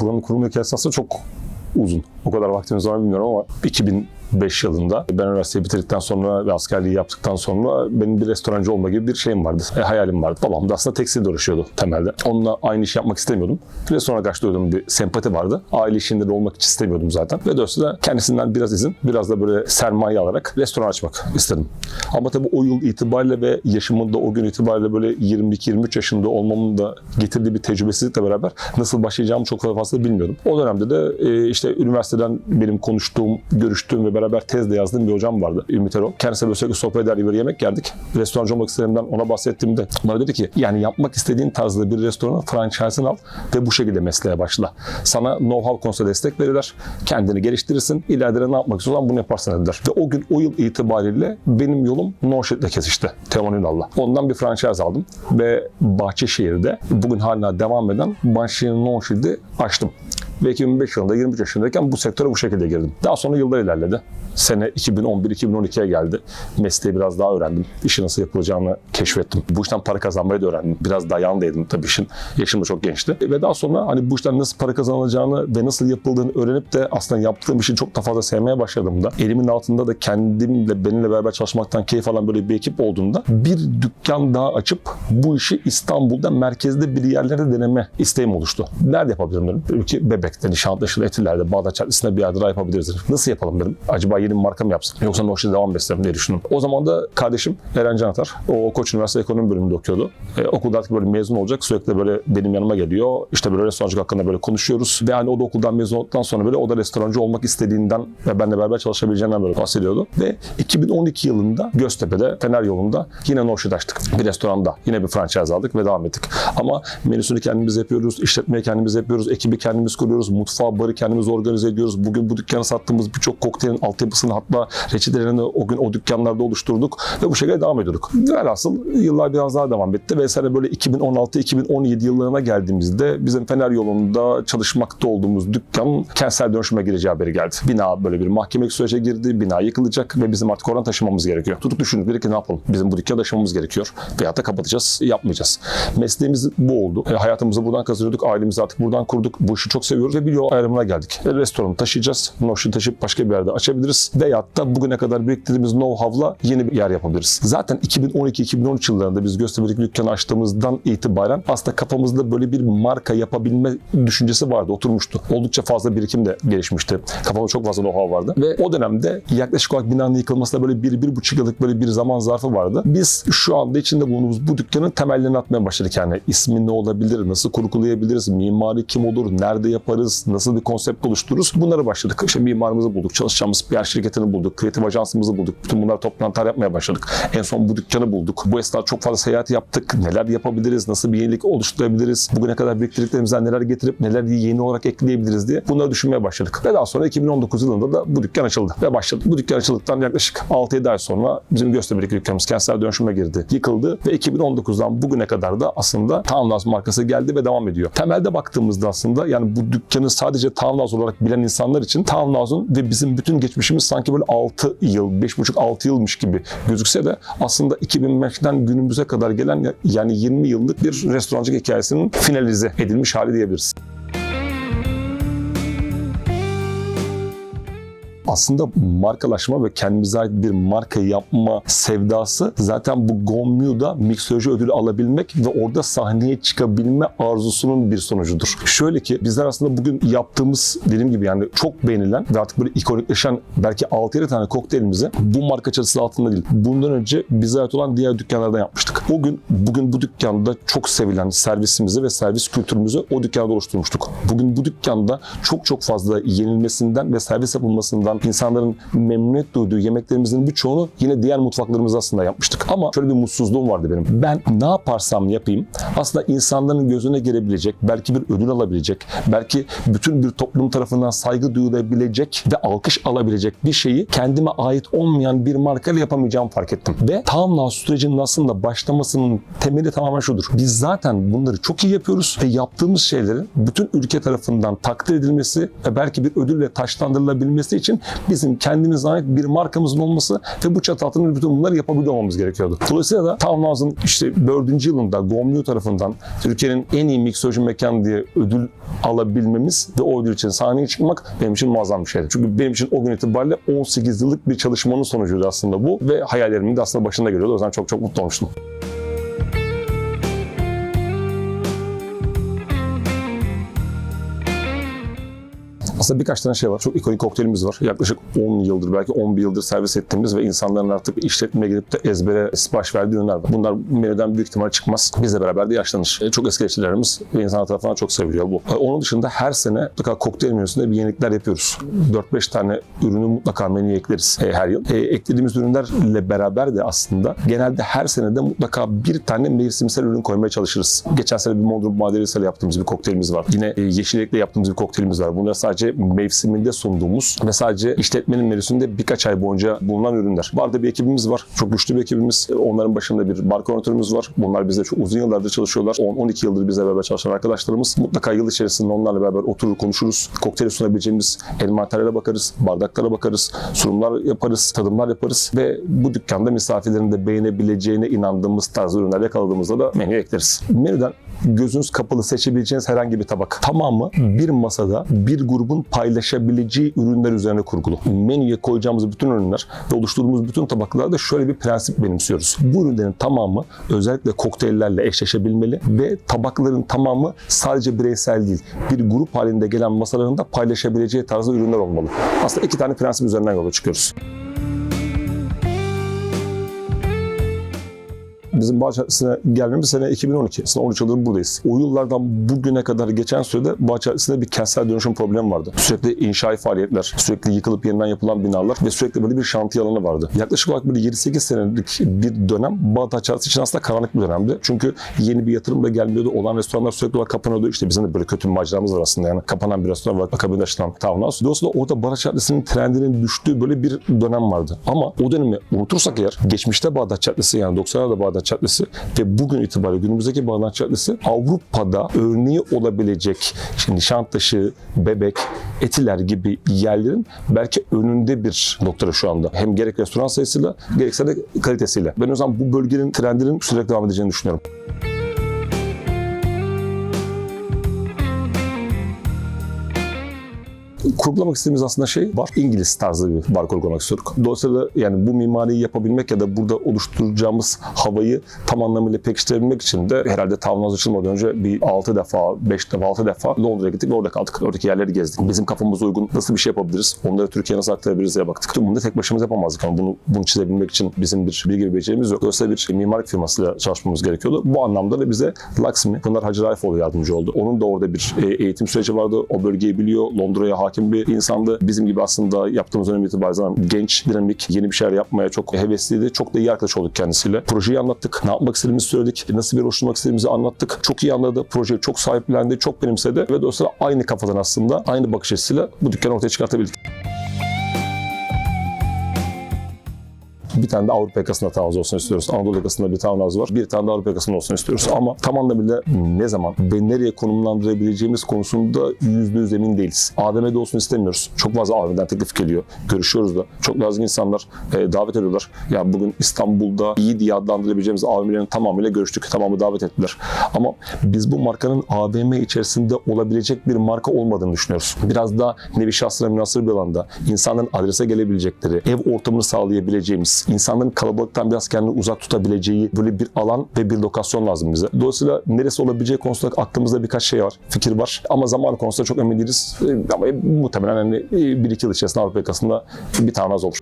buranın kurulma hikayesi aslında çok uzun. O kadar vaktimiz var bilmiyorum ama 2005 yılında ben üniversiteyi bitirdikten sonra ve askerliği yaptıktan sonra benim bir restorancı olma gibi bir şeyim vardı. E, hayalim vardı. Babam da aslında tekstilde uğraşıyordu temelde. Onunla aynı iş yapmak istemiyordum. Restorana karşı duyduğum bir sempati vardı. Aile işinde de olmak hiç istemiyordum zaten. Ve dolayısıyla kendisinden biraz izin, biraz da böyle sermaye alarak restoran açmak istedim. Ama tabii o yıl itibariyle ve yaşımın da o gün itibariyle böyle 22-23 yaşında olmamın da getirdiği bir tecrübesizlikle beraber nasıl başlayacağımı çok fazla bilmiyordum. O dönemde de e, işte üniversiteden benim konuştuğum, görüştüğüm ve beraber tezde yazdığım bir hocam vardı. Ümit Erol. Kendisiyle böyle sürekli sohbet eder gibi yemek yerdik. Restorancı olmak istediğimden ona bahsettiğimde bana dedi ki yani yapmak istediğin tarzda bir restoranın franchise'ını al ve bu şekilde mesleğe başla. Sana know-how konusunda destek verirler. Kendini geliştirirsin. İleride de ne yapmak istiyorsan bunu yaparsın dediler. Ve o gün o yıl itibariyle benim yolum Norşit'le kesişti. Teoman Ünal'la. Ondan bir franchise aldım ve Bahçeşehir'de bugün hala devam eden Bahçeşehir Norşit'i açtım. Ve 2005 yılında 23 yaşındayken bu sektöre bu şekilde girdim. Daha sonra yıllar ilerledi. Sene 2011-2012'ye geldi. Mesleği biraz daha öğrendim. İşi nasıl yapılacağını keşfettim. Bu işten para kazanmayı da öğrendim. Biraz dayan da yedim tabii işin. Yaşım da çok gençti. Ve daha sonra hani bu işten nasıl para kazanılacağını ve nasıl yapıldığını öğrenip de aslında yaptığım işi çok daha fazla sevmeye başladığımda elimin altında da kendimle benimle beraber çalışmaktan keyif alan böyle bir ekip olduğunda bir dükkan daha açıp bu işi İstanbul'da merkezde bir yerlerde deneme isteğim oluştu. Nerede yapabilirim dedim. Dedim ki Bebek'te, Nişantaşı'da, Etiler'de, Bağdat Caddesi'nde bir yerde daha yapabiliriz. Nasıl yapalım dedim. Acaba yeni bir marka mı yapsam? Yoksa Noş'ta devam mı etsem diye düşündüm. O zaman da kardeşim Eren Can Atar, o Koç Üniversitesi Ekonomi bölümünde okuyordu. E, okulda artık böyle mezun olacak. Sürekli böyle benim yanıma geliyor. İşte böyle restorancılık hakkında böyle konuşuyoruz. Ve hani o da okuldan mezun olduktan sonra böyle o da restorancı olmak istediğinden ve benimle beraber çalışabileceğinden böyle bahsediyordu. Ve 2012 yılında Göztepe'de, Fener yolunda yine Noşit açtık. Bir restoranda. Yine bir franchise aldık ve devam ettik. Ama menüsünü kendimiz yapıyoruz, işletmeyi kendimiz yapıyoruz, ekibi kendimiz kuruyoruz, mutfağı, barı kendimiz organize ediyoruz. Bugün bu dükkanı sattığımız birçok kokteylin altyapısını hatta reçetelerini o gün o dükkanlarda oluşturduk ve bu şekilde devam ediyorduk. Velhasıl yıllar biraz daha devam etti ve sene böyle 2016-2017 yıllarına geldiğimizde bizim Fener yolunda çalışmakta olduğumuz dükkan kentsel dönüşüme gireceği haberi geldi. Bina böyle bir mahkemelik sürece girdi, bina yıkılacak ve bizim artık oradan taşımamız gerekiyor. Tutup düşündük dedik ki ne yapalım? Bizim bu dükkanı taşımamız gerekiyor. Veyahut da kapatacağız, yapmayacağız. Mesleğimiz bu oldu. E, hayatımızı buradan kazanıyorduk, ailemizi artık buradan kurduk. Bu işi çok seviyoruz ve bir yol ayrımına geldik. E, restoranı taşıyacağız, Noş'u taşıyıp başka bir yerde açabiliriz. Veyahut da bugüne kadar biriktirdiğimiz know-how'la yeni bir yer yapabiliriz. Zaten 2012-2013 yıllarında biz Göztepe'deki dükkanı açtığımızdan itibaren aslında kafamızda böyle bir marka yapabilme düşüncesi vardı, oturmuştu. Oldukça fazla birikim de gelişmişti. Kafamda çok fazla know-how vardı. Ve o dönemde yaklaşık olarak binanın yıkılmasına böyle bir, bir buçuk yıllık böyle bir zaman zarfı vardı. Biz şu anda içinde bulunduğumuz bu dükkanın temellerini atmaya başladık yani. ismi ne olabilir, nasıl kurgulayabiliriz, mimari kim olur, nerede yaparız, nasıl bir konsept oluştururuz bunlara başladık. İşte mimarımızı bulduk, çalışacağımız PR şirketini bulduk, kreatif ajansımızı bulduk. Bütün bunlar toplantılar yapmaya başladık. En son bu dükkanı bulduk. Bu esnada çok fazla seyahat yaptık. Neler yapabiliriz, nasıl bir yenilik oluşturabiliriz, bugüne kadar biriktirdiklerimizden neler getirip neler yeni olarak ekleyebiliriz diye bunları düşünmeye başladık. Ve daha sonra 2019 yılında da bu dükkan açıldı ve başladı. Bu dükkan açıldıktan yaklaşık 6-7 ay sonra bizim Göztepe'deki dükkanımız kentsel dönüşüme girdi, yıkıldı ve 2019'dan bugüne kadar da aslında Townhouse markası geldi ve devam ediyor. Temelde baktığımızda aslında yani bu dükkanı sadece Townhouse olarak bilen insanlar için Townhouse'un ve bizim bütün geçmişimiz sanki böyle 6 yıl, 5,5-6 yılmış gibi gözükse de aslında 2005'ten günümüze kadar gelen yani 20 yıllık bir restorancılık hikayesinin finalize edilmiş hali diyebiliriz. Aslında markalaşma ve kendimize ait bir marka yapma sevdası zaten bu Gomyu'da miksoloji ödülü alabilmek ve orada sahneye çıkabilme arzusunun bir sonucudur. Şöyle ki bizler aslında bugün yaptığımız dediğim gibi yani çok beğenilen ve artık böyle ikonikleşen belki 6-7 tane kokteylimizi bu marka çatısı altında değil. Bundan önce bize ait olan diğer dükkanlardan yapmıştık. O gün bugün bu dükkanda çok sevilen servisimizi ve servis kültürümüzü o dükkanda oluşturmuştuk. Bugün bu dükkanda çok çok fazla yenilmesinden ve servis yapılmasından insanların memnuniyet duyduğu yemeklerimizin birçoğunu yine diğer mutfaklarımız aslında yapmıştık. Ama şöyle bir mutsuzluğum vardı benim. Ben ne yaparsam yapayım aslında insanların gözüne girebilecek, belki bir ödül alabilecek, belki bütün bir toplum tarafından saygı duyulabilecek ve alkış alabilecek bir şeyi kendime ait olmayan bir markayla yapamayacağımı fark ettim. Ve Townhouse sürecinin aslında başlamasının temeli tamamen şudur. Biz zaten bunları çok iyi yapıyoruz ve yaptığımız şeylerin bütün ülke tarafından takdir edilmesi ve belki bir ödülle taşlandırılabilmesi için bizim kendimize ait bir markamızın olması ve bu çatı altında bütün bunları yapabiliyor olmamız gerekiyordu. Dolayısıyla da Townhouse'ın işte 4. yılında Gomlu tarafından Türkiye'nin en iyi miksoloji mekan diye ödül alabilmemiz ve o ödül için sahneye çıkmak benim için muazzam bir şeydi. Çünkü benim için o gün itibariyle 18 yıllık bir çalışmanın sonucuydu aslında bu ve hayallerimin de aslında başında geliyordu. O yüzden çok çok mutlu olmuştum. Aslında birkaç tane şey var. Çok ikonik kokteylimiz var. Yaklaşık 10 yıldır belki 11 yıldır servis ettiğimiz ve insanların artık işletmeye gidip de ezbere sipariş verdiği ürünler var. Bunlar menüden büyük ihtimal çıkmaz. Bizle beraber de yaşlanır. E, Çok eski eleştirilerimiz ve insanlar tarafından çok seviliyor bu. E, Onun dışında her sene mutlaka kokteyl menüsünde bir yenilikler yapıyoruz. 4-5 tane ürünü mutlaka menüye ekleriz e, her yıl. Eklediğimiz ürünlerle beraber de aslında genelde her senede mutlaka bir tane mevsimsel ürün koymaya çalışırız. Geçen sene bir Mondrum Maderesel yaptığımız bir kokteylimiz var. Yine yeşillikle yaptığımız bir kokteylimiz var. Bunlar sadece mevsiminde sunduğumuz ve sadece işletmenin menüsünde birkaç ay boyunca bulunan ürünler. Barda bir ekibimiz var. Çok güçlü bir ekibimiz. Onların başında bir bar koordinatörümüz var. Bunlar bizde çok uzun yıllardır çalışıyorlar. 10-12 yıldır bizle beraber çalışan arkadaşlarımız. Mutlaka yıl içerisinde onlarla beraber oturur konuşuruz. Kokteyli sunabileceğimiz envanterlere bakarız, bardaklara bakarız, sunumlar yaparız, tadımlar yaparız ve bu dükkanda misafirlerin de beğenebileceğine inandığımız tarz ürünler yakaladığımızda da menüye ekleriz. Menüden gözünüz kapalı seçebileceğiniz herhangi bir tabak. Tamamı bir masada bir grubun paylaşabileceği ürünler üzerine kurgulu. Menüye koyacağımız bütün ürünler ve oluşturduğumuz bütün tabaklarda şöyle bir prensip benimsiyoruz. Bu ürünlerin tamamı özellikle kokteyllerle eşleşebilmeli ve tabakların tamamı sadece bireysel değil, bir grup halinde gelen masalarında paylaşabileceği tarzda ürünler olmalı. Aslında iki tane prensip üzerinden yola çıkıyoruz. Bizim Bahçesi'ne gelmemiz sene 2012. Aslında 13 yıldır buradayız. O yıllardan bugüne kadar geçen sürede Bahçesi'nde bir kentsel dönüşüm problemi vardı. Sürekli inşai faaliyetler, sürekli yıkılıp yeniden yapılan binalar ve sürekli böyle bir şantiye alanı vardı. Yaklaşık olarak böyle 7-8 senelik bir dönem Bahçesi için aslında karanlık bir dönemdi. Çünkü yeni bir yatırım da gelmiyordu. Olan restoranlar sürekli olarak kapanıyordu. İşte bizim de böyle kötü bir maceramız var aslında yani. Kapanan bir restoran var. Akabinde açılan townhouse. Dolayısıyla orada Bağdat Caddesi'nin trendinin düştüğü böyle bir dönem vardı. Ama o dönemi unutursak eğer geçmişte Bağdat Caddesi yani 90'larda Bağdat Caddesi ve bugün itibariyle günümüzdeki Bağdat Caddesi Avrupa'da örneği olabilecek şimdi Nişantaşı, Bebek, Etiler gibi yerlerin belki önünde bir noktada şu anda. Hem gerek restoran sayısıyla gerekse de kalitesiyle. Ben o zaman bu bölgenin trendinin sürekli devam edeceğini düşünüyorum. Kurgulamak istediğimiz aslında şey var. İngiliz tarzı bir bar kurgulamak istiyorduk. Dolayısıyla yani bu mimariyi yapabilmek ya da burada oluşturacağımız havayı tam anlamıyla pekiştirebilmek için de herhalde Townhouse açılmadan önce bir 6 defa, 5 defa, 6 defa Londra'ya gittik ve orada kaldık. Oradaki yerleri gezdik. Bizim kafamıza uygun nasıl bir şey yapabiliriz? Onları Türkiye'ye nasıl aktarabiliriz diye baktık. Tüm bunu da tek başımıza yapamazdık ama bunu, bunu çizebilmek için bizim bir bilgi ve becerimiz yok. Dolayısıyla bir mimarlık firmasıyla çalışmamız gerekiyordu. Bu anlamda da bize Laksmi, Pınar Hacı Raifoğlu yardımcı oldu. Onun da orada bir e, eğitim süreci vardı. O bölgeyi biliyor. Londra'ya hakim bir insandı. Bizim gibi aslında yaptığımız dönem itibariyle genç, dinamik, yeni bir şeyler yapmaya çok hevesliydi. Çok da iyi arkadaş olduk kendisiyle. Projeyi anlattık. Ne yapmak istediğimizi söyledik. Nasıl bir oluşturmak istediğimizi anlattık. Çok iyi anladı. Projeyi çok sahiplendi. Çok benimsedi. Ve dolayısıyla aynı kafadan aslında aynı bakış açısıyla bu dükkanı ortaya çıkartabildik. Bir tane de Avrupa yakasında townhouse olsun istiyoruz. Anadolu yakasında bir townhouse var. Bir tane de Avrupa yakasında olsun istiyoruz. Ama tam anlamıyla ne zaman ve nereye konumlandırabileceğimiz konusunda yüzde yüz emin değiliz. AVM'de olsun istemiyoruz. Çok fazla AVM'den teklif geliyor. Görüşüyoruz da. Çok lazım insanlar e, davet ediyorlar. Ya bugün İstanbul'da iyi diye adlandırabileceğimiz AVM'lerin tamamıyla görüştük. Tamamı davet ettiler. Ama biz bu markanın AVM içerisinde olabilecek bir marka olmadığını düşünüyoruz. Biraz daha nevi şahsına münasır bir alanda insanların adrese gelebilecekleri, ev ortamını sağlayabileceğimiz, insanların kalabalıktan biraz kendini uzak tutabileceği böyle bir alan ve bir lokasyon lazım bize. Dolayısıyla neresi olabileceği konusunda aklımızda birkaç şey var, fikir var. Ama zaman konusunda çok emin değiliz. Ama muhtemelen hani bir iki yıl içerisinde Avrupa yakasında bir tane az olur.